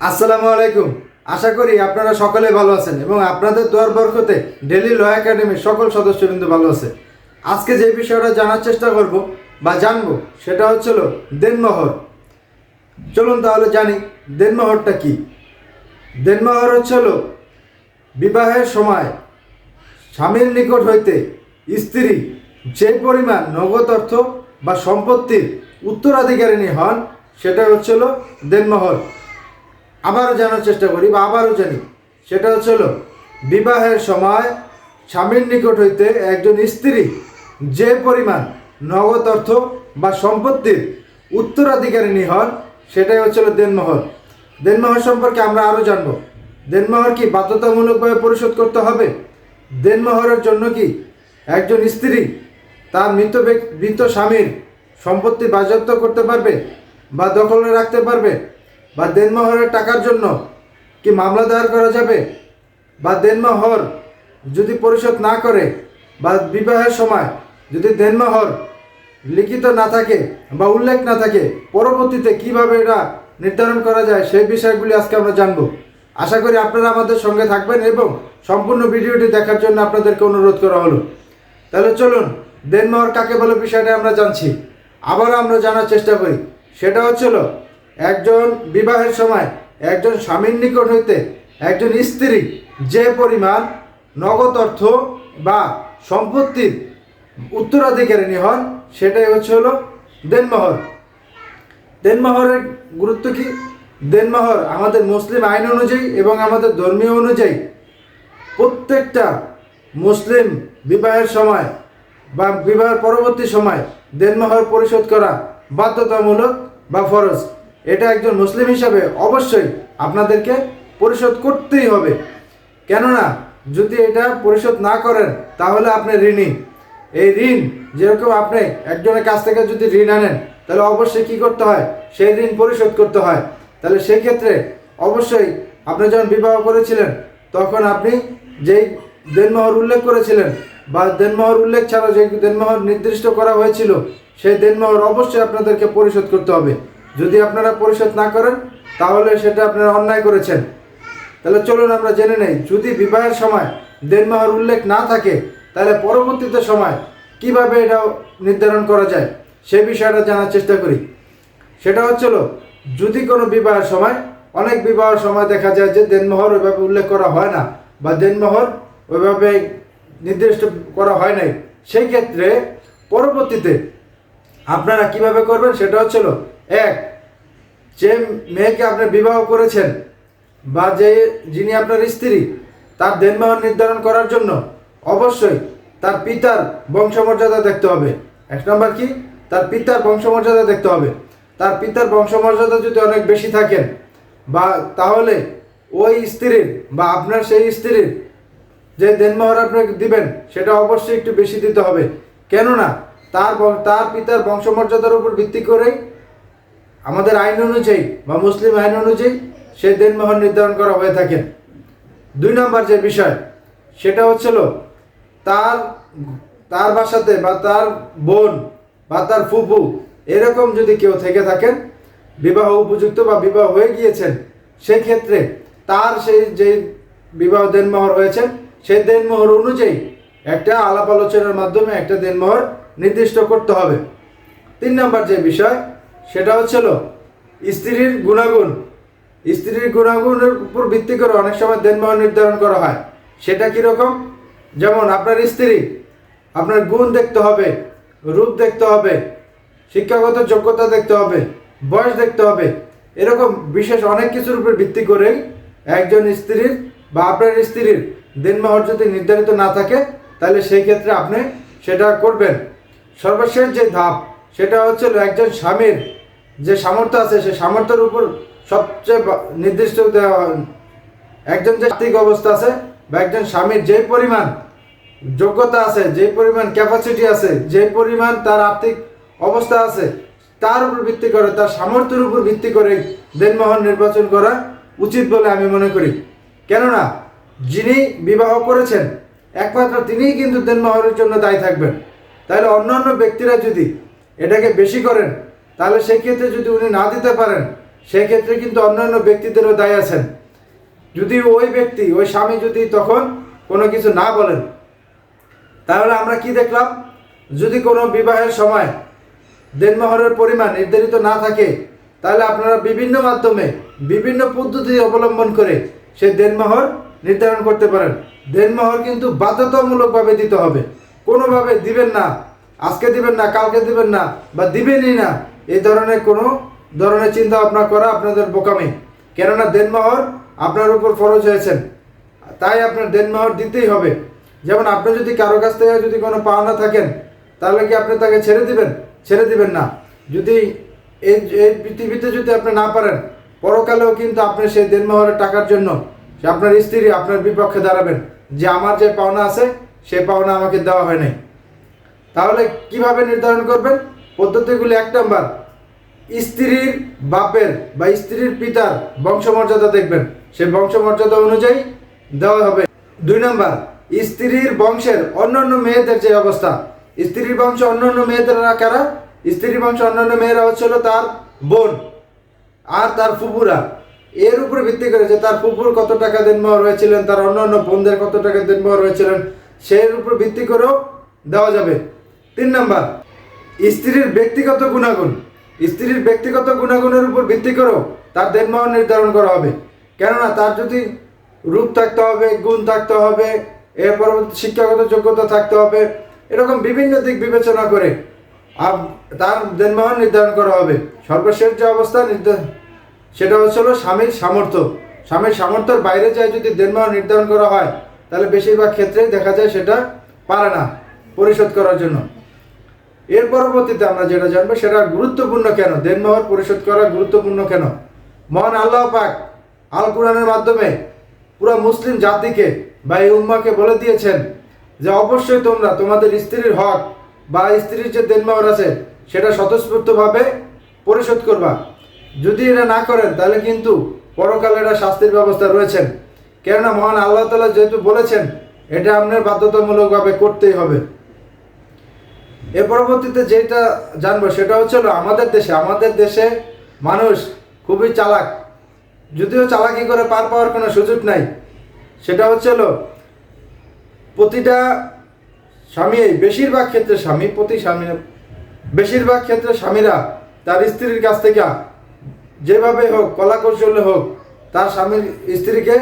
আসসালামু আলাইকুম। আশা করি আপনারা সকলে ভালো আছেন এবং আপনাদের দোয়ার বরকতে ডেলি ল একাডেমির সকল সদস্যবৃন্দ ভালো আছে। আজকে যে বিষয়টা জানার চেষ্টা করব বা জানব, সেটা হচ্ছিল দেনমোহর। চলুন তাহলে জানি, দেনমোহরটা কি? দেনমোহর হচ্ছিল বিবাহের সময় স্বামীর নিকট হইতে স্ত্রী যে পরিমাণ নগদ অর্থ বা সম্পত্তির উত্তরাধিকারিণী হন, সেটা হচ্ছিল দেনমোহর। আবারও জানার চেষ্টা করি বা আবারও জানি। সেটা হচ্ছিল বিবাহের সময় স্বামীর নিকট হইতে একজন স্ত্রী যে পরিমাণ নগদ অর্থ বা সম্পত্তির উত্তরাধিকারিণী হন সেটাই হচ্ছিল দেনমোহর। দেনমোহর সম্পর্কে আমরা আরও জানব। দেনমোহর কি বাধ্যতামূলকভাবে পরিশোধ করতে হবে? দেনমোহরের জন্য কি একজন স্ত্রী তার মৃত মৃত স্বামীর সম্পত্তি বাজেয়াপ্ত করতে পারবে বা দখলে রাখতে পারবে? বা দেনমোহরের টাকার জন্য কি মামলা দায়ের করা যাবে? বা দেনমোহর যদি পরিশোধ না করে, বা বিবাহের সময় যদি দেনমোহর লিখিত না থাকে বা উল্লেখ না থাকে, পরবর্তীতে কীভাবে এটা নির্ধারণ করা যায় সেই বিষয়গুলি আজকে আমরা জানব। আশা করি আপনারা আমাদের সঙ্গে থাকবেন এবং সম্পূর্ণ ভিডিওটি দেখার জন্য আপনাদেরকে অনুরোধ করা হলো। তাহলে চলুন, দেনমোহর কাকে বলে বিষয়টা আমরা জানছি। আবারও আমরা জানার চেষ্টা করি। সেটা হচ্ছিল একজন বিবাহের সময় একজন স্বামীর নিকট হইতে একজন স্ত্রী যে পরিমাণ নগদ অর্থ বা সম্পত্তির উত্তরাধিকারিণী হন, সেটাই হচ্ছে হলো দেনমোহর। দেনমোহরের গুরুত্ব কি? দেনমোহর আমাদের মুসলিম আইন অনুযায়ী এবং আমাদের ধর্মীয় অনুযায়ী প্রত্যেকটা মুসলিম বিবাহের সময় বা বিবাহের পরবর্তী সময় দেনমোহর পরিশোধ করা বাধ্যতামূলক বা ফরজ। এটা একজন মুসলিম হিসাবে অবশ্যই আপনাদেরকে পরিশোধ করতেই হবে। কেননা, যদি এটা পরিশোধ না করেন, তাহলে আপনি ঋণী। এই ঋণ, যেরকম আপনি একজনের কাছ থেকে যদি ঋণ আনেন, তাহলে অবশ্যই কি করতে হয়? সেই ঋণ পরিশোধ করতে হয়। তাহলে সেই ক্ষেত্রে অবশ্যই আপনি যখন বিবাহ করেছিলেন, তখন আপনি যেই দেনমোহর উল্লেখ করেছিলেন, বা দেনমোহর উল্লেখ ছাড়া যে দেনমোহর নির্দিষ্ট করা হয়েছিল, সেই দেনমোহর অবশ্যই আপনাদেরকে পরিশোধ করতে হবে। যদি আপনারা পরিশোধ না করেন, তাহলে সেটা আপনারা অন্যায় করেছেন। তাহলে চলুন আমরা জেনে নেই, যদি বিবাহের সময় দেনমোহর উল্লেখ না থাকে, তাহলে পরবর্তীতে সময় কীভাবে এটা নির্ধারণ করা যায়, সে বিষয়টা জানার চেষ্টা করি। সেটা হচ্ছিল যদি কোনো বিবাহের সময়, অনেক বিবাহের সময় দেখা যায় যে দেনমোহর ওইভাবে উল্লেখ করা হয় না, বা দেনমোহর ওইভাবে নির্দিষ্ট করা হয় নাই, সেই ক্ষেত্রে পরবর্তীতে আপনারা কীভাবে করবেন সেটা হচ্ছিল এক, যে মেয়েকে আপনি বিবাহ করেছেন বা যে যিনি আপনার স্ত্রী, তার দেনবাহন নির্ধারণ করার জন্য অবশ্যই তার পিতার বংশমর্যাদা দেখতে হবে। এক নম্বর কি? তার পিতার বংশমর্যাদা দেখতে হবে। তার পিতার বংশমর্যাদা যদি অনেক বেশি থাকেন, বা তাহলে ওই স্ত্রীর বা আপনার সেই স্ত্রীর যে দেনমোহর আপনাকে দিবেন, সেটা অবশ্যই একটু বেশি দিতে হবে। কেননা তার তার পিতার বংশমর্যাদার উপর ভিত্তি করেই আমাদের আইন অনুযায়ী বা মুসলিম আইন অনুযায়ী সেই দেনমোহর নির্ধারণ করা হয়ে থাকেন দুই নম্বর যে বিষয়, সেটা হচ্ছিল তার তার বাসাতে বা তার বোন বা তার ফুফু এরকম যদি কেউ থেকে থাকেন, বিবাহ উপযুক্ত বা বিবাহ হয়ে গিয়েছেন সেই ক্ষেত্রে তার সেই যে বিবাহ দেনমোহর হয়েছেন সেই দেনমোহর অনুযায়ী একটা আলাপ আলোচনার মাধ্যমে একটা দেনমোহর নির্দিষ্ট করতে হবে। তিন নম্বর যে বিষয়, সেটা হচ্ছিল স্ত্রীর গুণাগুণ। স্ত্রীর গুণাগুণের উপর ভিত্তি করে অনেক সময় দেনমোহর নির্ধারণ করা হয়। সেটা কীরকম? যেমন আপনার স্ত্রী, আপনার গুণ দেখতে হবে, রূপ দেখতে হবে, শিক্ষাগত যোগ্যতা দেখতে হবে, বয়স দেখতে হবে, এরকম বিশেষ অনেক কিছুর উপর ভিত্তি করেই একজন স্ত্রীর বা আপনার স্ত্রীর দেনমোহর যদি নির্ধারিত না থাকে, তাহলে সেই ক্ষেত্রে আপনি সেটা করবেন। সর্বশেষ যে ধাপ, সেটা হচ্ছে একজন স্বামীর যে সামর্থ্য আছে সেই সামর্থ্যের উপর সবচেয়ে নির্দিষ্ট দেওয়া। একজন যে আর্থিক অবস্থা আছে বা একজন স্বামীর যে পরিমাণ যোগ্যতা আছে যে পরিমাণ ক্যাপাসিটি আছে যে পরিমাণ তার আর্থিক অবস্থা আছে, তার উপর ভিত্তি করে, তার সামর্থ্যের উপর ভিত্তি করে দেনমোহন নির্বাচন করা উচিত বলে আমি মনে করি কেননা, যিনি বিবাহ করেছেন, একমাত্র তিনিই কিন্তু দেনমোহরের জন্য দায়ী থাকবেন তাহলে অন্যান্য ব্যক্তিরা যদি এটাকে বেশি করেন, তাহলে সেই ক্ষেত্রে যদি উনি না দিতে পারেন, সেক্ষেত্রে কিন্তু অন্যান্য ব্যক্তিদেরও দায় আছেন। যদি ওই ব্যক্তি, ওই স্বামী যদি তখন কোনো কিছু না বলেন, তাহলে আমরা কি দেখলাম? যদি কোনো বিবাহের সময় দেনমোহরের পরিমাণ নির্ধারিত না থাকে, তাহলে আপনারা বিভিন্ন মাধ্যমে, বিভিন্ন পদ্ধতি অবলম্বন করে সেই দেনমোহর নির্ধারণ করতে পারেন। দেনমোহর কিন্তু বাধ্যতামূলকভাবে দিতে হবে। কোনোভাবে দিবেন না, আজকে দিবেন না, কালকে দিবেন না, বা দিবেনই না, এই ধরনের কোনো ধরনের চিন্তা ভাবনা করা আপনাদের বোকামি। কেননা দেনমোহর আপনার উপর ফরজ হয়েছেন। তাই আপনার দেনমোহর দিতেই হবে। যেমন আপনি যদি কারও কাছ থেকে যদি কোনো পাওনা থাকেন, তাহলে কি আপনি তাকে ছেড়ে দিবেন? ছেড়ে দিবেন না। যদি এই এই পৃথিবীতে যদি আপনি না পারেন, পরকালেও কিন্তু আপনি সেই দেনমোহরের টাকার জন্য আপনার স্ত্রী আপনার বিপক্ষে দাঁড়াবেন। যে আমার যে পাওনা আছে সেই পাওনা আমাকে দেওয়া হয় নাই। তাহলে কীভাবে নির্ধারণ করবেন? পদ্ধতিগুলি এক নম্বর, স্ত্রীর বাপের বা স্ত্রীর পিতার বংশমর্যাদা দেখবেন। সেই বংশমর্যাদা অনুযায়ী দেওয়া হবে। দুই নম্বর, স্ত্রীর বংশের অন্যান্য মেয়েদের যে অবস্থা। স্ত্রীর বংশ অন্যান্য মেয়েদেরা কারা? স্ত্রীর বংশ অন্যান্য মেয়েরা হচ্ছিল তার বোন আর তার ফুপুরা এর উপরে ভিত্তি করে যে তার ফুপুর কত টাকা দেনমোহর হয়েছিলেন, তার অন্যান্য বোনদের কত টাকা দেনমোহর হয়েছিলেন সেই উপর ভিত্তি করেও দেওয়া যাবে। তিন নাম্বার, স্ত্রীর ব্যক্তিগত গুণাগুণ। স্ত্রীর ব্যক্তিগত গুণাগুণের উপর ভিত্তি করেও তার দেনমোহর নির্ধারণ করা হবে। কেননা তার যদি রূপ থাকতে হবে, গুণ থাকতে হবে, এর পরবর্তী শিক্ষাগত যোগ্যতা থাকতে হবে, এরকম বিভিন্ন দিক বিবেচনা করে তার দেনমোহর নির্ধারণ করা হবে। সর্বশেষ যে অবস্থা নির্ধারণ সেটা হচ্ছিল স্বামীর সামর্থ্য। স্বামীর সামর্থ্যের বাইরে যায় যদি দেনমোহর নির্ধারণ করা হয় তাহলে বেশিরভাগ ক্ষেত্রেই দেখা যায় সেটা পারে না পরিশোধ করার জন্য। এর পরবর্তীতে আমরা যেটা জানব, সেটা গুরুত্বপূর্ণ কেন? দেন দেনমোহর পরিশোধ করা গুরুত্বপূর্ণ কেন? মহান আল্লাহ পাক আল কোরআনের মাধ্যমে পুরো মুসলিম জাতিকে বা এই উম্মাকে বলে দিয়েছেন যে অবশ্যই তোমরা তোমাদের স্ত্রীর হক বা স্ত্রীর যে দেনমোহর আছে, সেটা স্বতঃস্ফূর্তভাবে পরিশোধ করবা। যদি এটা না করেন, তাহলে কিন্তু পরকালে এটা শাস্তির ব্যবস্থা রয়েছেন কেননা মহান আল্লাহ তালা যেহেতু বলেছেন, এটা আপনার বাধ্যতামূলকভাবে করতেই হবে। এর পরবর্তীতে যেটা জানব, সেটা হচ্ছে আমাদের দেশে আমাদের দেশে মানুষ খুবই চালাক। যদিও চালাকি করে পার পাওয়ার কোনো সুযোগ নাই। সেটা হচ্ছে হলো প্রতিটা স্বামী, বেশিরভাগ ক্ষেত্রে স্বামী, প্রতি স্বামী, বেশিরভাগ ক্ষেত্রে স্বামীরা তার স্ত্রীর কাছ থেকে যেভাবে হোক কলা কৌশলে হোক, তার স্বামীর স্ত্রীকে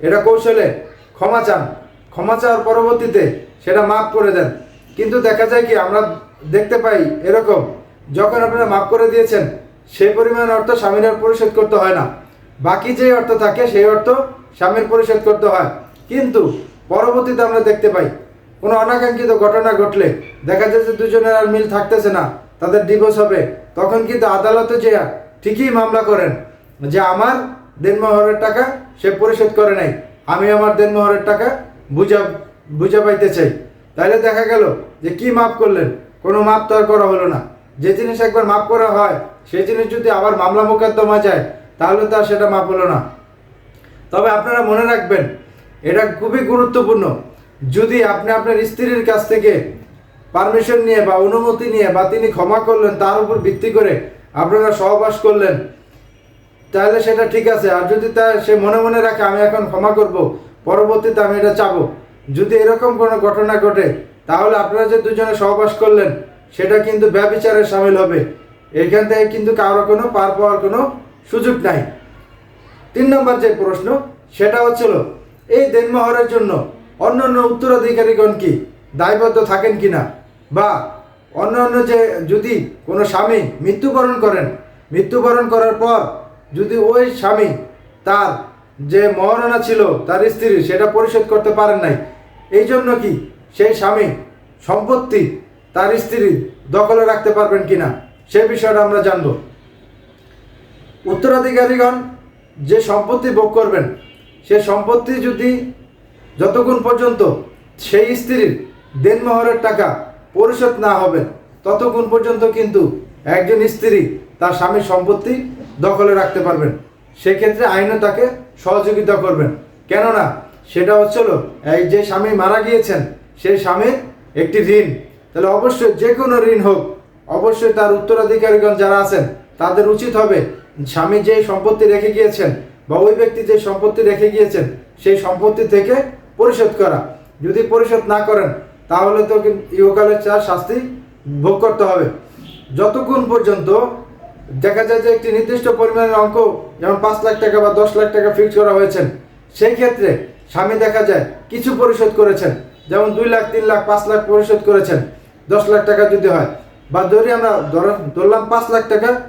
এটা কৌশলে ক্ষমা চান। ক্ষমা চাওয়ার পরবর্তীতে সেটা মাফ করে দেন। কিন্তু দেখা যায় কি, আমরা দেখতে পাই এরকম, যখন আপনারা মাফ করে দিয়েছেন, সেই পরিমাণ অর্থ স্বামীর আর পরিশোধ করতে হয় না। বাকি যে অর্থ থাকে, সেই অর্থ স্বামীর পরিশোধ করতে হয়। কিন্তু পরবর্তীতে আমরা দেখতে পাই, কোনো অনাকাঙ্ক্ষিত ঘটনা ঘটলে দেখা যায় যে দুজনের আর মিল থাকতেছে না, তাদের ডিভোর্স হবে। তখন কিন্তু আদালতে যে ঠিকই মামলা করেন যে আমার দেনমোহরের টাকা সে পরিশোধ করে নাই। আমি আমার দেনমোহরের টাকা বুঝা বুঝা পাইতে চাই। তাহলে দেখা গেল যে কি মাপ করলেন? কোনো মাপ তো আর করা হলো না। যে জিনিস একবার মাপ করা হয়, সেই জিনিস যদি আবার মামলা মোকদ্দমা যায়, তাহলে তো আর সেটা মাপ হলো না। তবে আপনারা মনে রাখবেন, এটা খুবই গুরুত্বপূর্ণ। যদি আপনি আপনার স্ত্রীর কাছ থেকে পারমিশন নিয়ে বা অনুমতি নিয়ে বা তিনি ক্ষমা করলেন, তার উপর ভিত্তি করে আপনারা সহবাস করলেন তাহলে সেটা ঠিক আছে। আর যদি তা সে মনে মনে রাখে, আমি এখন ক্ষমা করব, পরবর্তীতে আমি এটা চাবো। যদি এরকম কোনো ঘটনা ঘটে, তাহলে আপনারা যে দুজনে সহবাস করলেন, সেটা কিন্তু ব্যবিচারে সামিল হবে। এখান থেকে কিন্তু কারও কোনো পার পাওয়ার কোনো সুযোগ নাই। তিন নম্বর যে প্রশ্ন, সেটা হচ্ছিল, এই দেনমোহরের জন্য অন্য অন্য উত্তরাধিকারীগণ কি দায়বদ্ধ থাকেন কিনা? বা অন্য অন্য যে যদি কোনো স্বামী মৃত্যুবরণ করেন, মৃত্যুবরণ করার পর যদি ওই স্বামী তার যে মহারণা ছিল, তার স্ত্রী, সেটা পরিশোধ করতে পারেন নাই, এই জন্য কি সেই স্বামী সম্পত্তি তার স্ত্রী দখলে রাখতে পারবেন কিনা, সে বিষয়টা আমরা জানব। উত্তরাধিকারীগণ যে সম্পত্তি ভোগ করবেন, সে সম্পত্তি যদি যতক্ষণ পর্যন্ত সেই স্ত্রীর দেনমোহরের টাকা পরিশোধ না হবে, ততক্ষণ পর্যন্ত কিন্তু একজন স্ত্রী তার স্বামীর সম্পত্তি দখলে রাখতে পারবেন। সেক্ষেত্রে আইনও তাকে সহযোগিতা করবেন। কেননা সেটা হচ্ছিল এই যে স্বামী মারা গিয়েছেন সেই স্বামীর একটি ঋণ। তাহলে অবশ্যই যে কোনো ঋণ হোক, অবশ্যই তার উত্তরাধিকারীগণ যারা আছেন, তাদের উচিত হবে স্বামী যে সম্পত্তি রেখে গিয়েছেন বা ওই ব্যক্তি যে সম্পত্তি রেখে গিয়েছেন, সেই সম্পত্তি থেকে পরিশোধ করা। যদি পরিশোধ না করেন, তাহলে তো ইহকালের চার শাস্তি ভোগ করতে হবে। যতক্ষণ পর্যন্ত দেখা যায় যে একটি নির্দিষ্ট পরিমাণের অঙ্ক, যেমন পাঁচ লাখ টাকা বা দশ লাখ টাকা ফিক্স করা হয়েছে সেই ক্ষেত্রে স্বামী দেখা যায় কিছু পরিশোধ করেছেন, যেমন দুই লাখ, তিন লাখ, পাঁচ লাখ পরিশোধ করেছেন, দশ লাখ টাকা যদি হয়। বা ধরি আমরা ধর- ধরলাম পাঁচ লাখ টাকা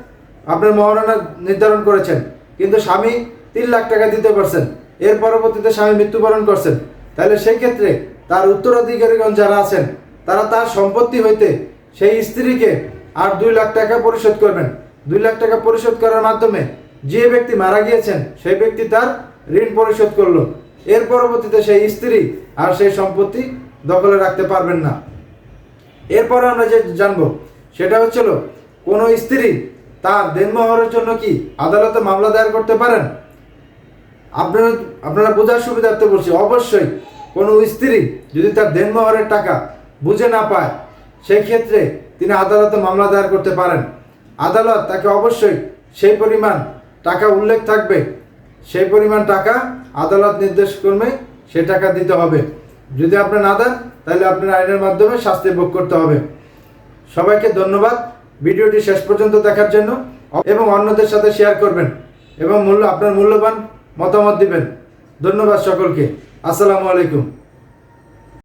আপনার মহারণা নির্ধারণ করেছেন, কিন্তু স্বামী তিন লাখ টাকা দিতে পারছেন, এর পরবর্তীতে স্বামী মৃত্যুবরণ করছেন, তাহলে সেই ক্ষেত্রে তার উত্তরাধিকারীগণ যারা আছেন, তারা তার সম্পত্তি হইতে সেই স্ত্রীকে আর দুই লাখ টাকা পরিশোধ করবেন। দুই লাখ টাকা পরিশোধ করার মাধ্যমে যে ব্যক্তি মারা গিয়েছেন, সেই ব্যক্তি তার ঋণ পরিশোধ করল। এর পরবর্তীতে সেই স্ত্রী আর সেই সম্পত্তি দখলে রাখতে পারবেন না। এরপরে আমরা যে জানব, সেটা হচ্ছিল কোনো স্ত্রী তার দেনমোহরের জন্য কি আদালতে মামলা দায়ের করতে পারেন? আপনারা আপনারা বোঝার সুবিধার্থে বলছি, অবশ্যই কোনো স্ত্রী যদি তার দেনমোহরের টাকা বুঝে না পায়, সেই ক্ষেত্রে তিনি আদালতে মামলা দায়ের করতে পারেন। আদালত তাকে অবশ্যই সেই পরিমাণ টাকা উল্লেখ থাকবে। সেই পরিমাণ টাকা আদালত নির্দেশ ক্রমে সে টাকা দিতে হবে। যদি আপনি না দেন, তাহলে আপনার আইনের মাধ্যমে শাস্তি ভোগ করতে হবে। সবাইকে ধন্যবাদ ভিডিওটি শেষ পর্যন্ত দেখার জন্য এবং অন্যদের সাথে শেয়ার করবেন এবং মূল্য, আপনার মূল্যবান মতামত দিবেন। ধন্যবাদ সকলকে। আসসালামু আলাইকুম।